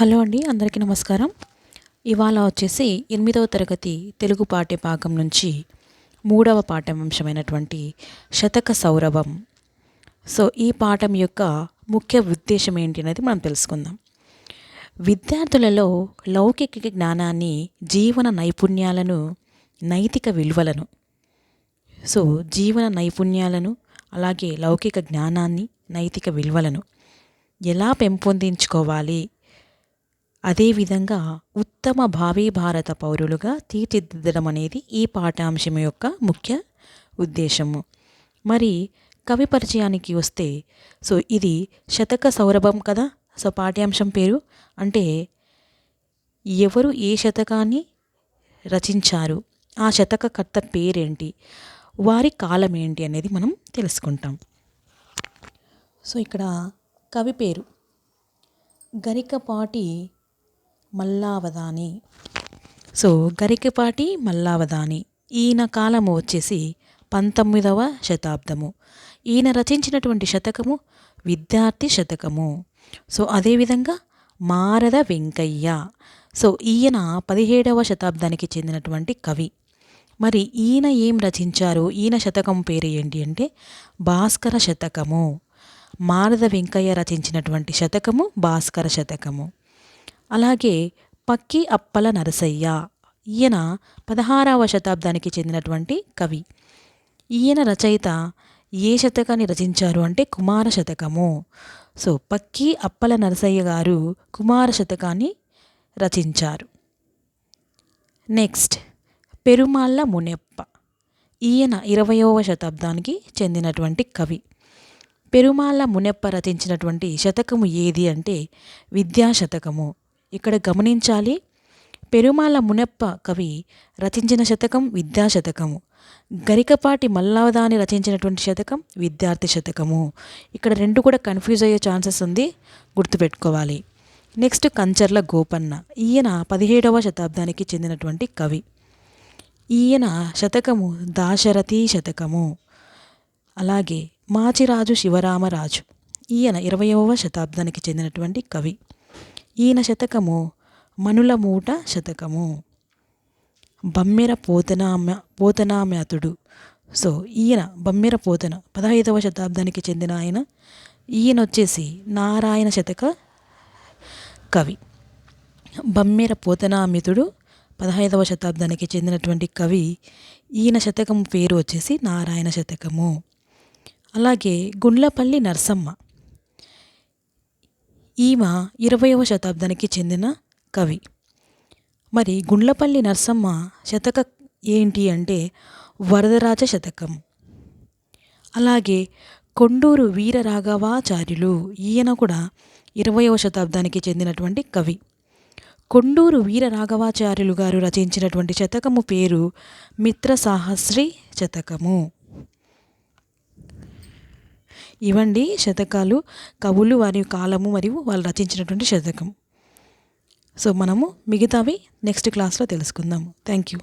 Hello అండి అందరికీ నమస్కారం. ఇవాళ వచ్చేసి ఎనిమిదవ తరగతి తెలుగు పాఠ్యభాగం నుంచి మూడవ పాఠ్యాంశమైనటువంటి శతక సౌరభం. సో ఈ పాఠం యొక్క ముఖ్య ఉద్దేశం ఏంటి అనేది మనం తెలుసుకుందాం. విద్యార్థులలో లౌకిక జ్ఞానాన్ని జీవన నైపుణ్యాలను నైతిక విలువలను సో జీవన నైపుణ్యాలను అలాగే లౌకిక జ్ఞానాన్ని నైతిక విలువలను ఎలా పెంపొందించుకోవాలి అదేవిధంగా ఉత్తమ భావి భారత పౌరులుగా తీర్చిదిద్దడం అనేది ఈ పాఠ్యాంశం యొక్క ముఖ్య ఉద్దేశము. మరి కవి పరిచయానికి వస్తే సో ఇది శతక సౌరభం కదా? సో పాఠ్యాంశం పేరు. అంటే ఎవరు ఏ శతకాన్ని రచించారు? ఆ శతకకర్త పేరేంటి? వారి కాలం ఏంటి అనేది మనం తెలుసుకుంటాం. సో ఇక్కడ కవి పేరు. గరికపాటి మల్లావదాని సో గరికపాటి మల్లావదాని ఈయన కాలము వచ్చేసి పంతొమ్మిదవ శతాబ్దము. ఈయన రచించినటువంటి శతకము విద్యార్థి శతకము. సో అదేవిధంగా మారద వెంకయ్య. సో ఈయన పదిహేడవ శతాబ్దానికి చెందినటువంటి కవి. మరి ఈయన ఏం రచించారు? ఈయన శతకం పేరు ఏంటి అంటే భాస్కర శతకము. మారద వెంకయ్య రచించినటువంటి శతకము భాస్కర శతకము. అలాగే పక్కి అప్పల నరసయ్య ఈయన పదహారవ శతాబ్దానికి చెందినటువంటి కవి. ఈయన రచయిత ఏ శతకాన్ని రచించారు అంటే కుమార శతకము. సో పక్కి అప్పల నరసయ్య గారు కుమార శతకాన్ని రచించారు. నెక్స్ట్ పెరుమాళ్ళ మునెప్ప ఈయన ఇరవయవ శతాబ్దానికి చెందినటువంటి కవి. పెరుమాళ్ళ మునెప్ప రచించినటువంటి శతకము ఏది అంటే విద్యాశతకము. ఇక్కడ గమనించాలి. పెరుమాల మునెప్ప కవి రచించిన శతకం విద్యాశతకము గరికపాటి మల్లావదాని రచించినటువంటి శతకం విద్యార్థి శతకము. ఇక్కడ రెండు కూడా కన్ఫ్యూజ్ అయ్యే ఛాన్సెస్ ఉంది. గుర్తుపెట్టుకోవాలి. నెక్స్ట్ కంచర్ల గోపన్న ఈయన పదిహేడవ శతాబ్దానికి చెందినటువంటి కవి. ఈయన శతకము దాశరథి శతకము. అలాగే మాచిరాజు శివరామరాజు ఈయన ఇరవయవ శతాబ్దానికి చెందినటువంటి కవి. ఈయన శతకము మనుల మూట శతకము. బమ్మెర పోతనామ పోతనామ్యాతుడు. సో ఈయన బమ్మెర పోతన పదహైదవ శతాబ్దానికి చెందిన ఆయన. ఈయన వచ్చేసి నారాయణ శతక కవి. బమ్మెర పోతనామితుడు పదహైదవ శతాబ్దానికి చెందినటువంటి కవి. ఈయన శతకం పేరు వచ్చేసి నారాయణ శతకము. అలాగే గుండ్లపల్లి నరసమ్మ. ఈమె ఇరవయవ శతాబ్దానికి చెందిన కవి. మరి గుండ్లపల్లి నరసమ్మ శతక ఏంటి అంటే వరదరాజ శతకం. అలాగే కొండూరు వీరరాఘవాచార్యులు ఈయన కూడా ఇరవయవ శతాబ్దానికి చెందినటువంటి కవి. కొండూరు వీరరాఘవాచార్యులు గారు రచించినటువంటి శతకము పేరు మిత్ర సాహస్రి శతకము. ఇవండి శతకాలు కవులు వారి కాలము మరియు వాళ్ళు రచించినటువంటి శతకం. సో మనము మిగతావి నెక్స్ట్ క్లాస్లో తెలుసుకుందాము. Thank you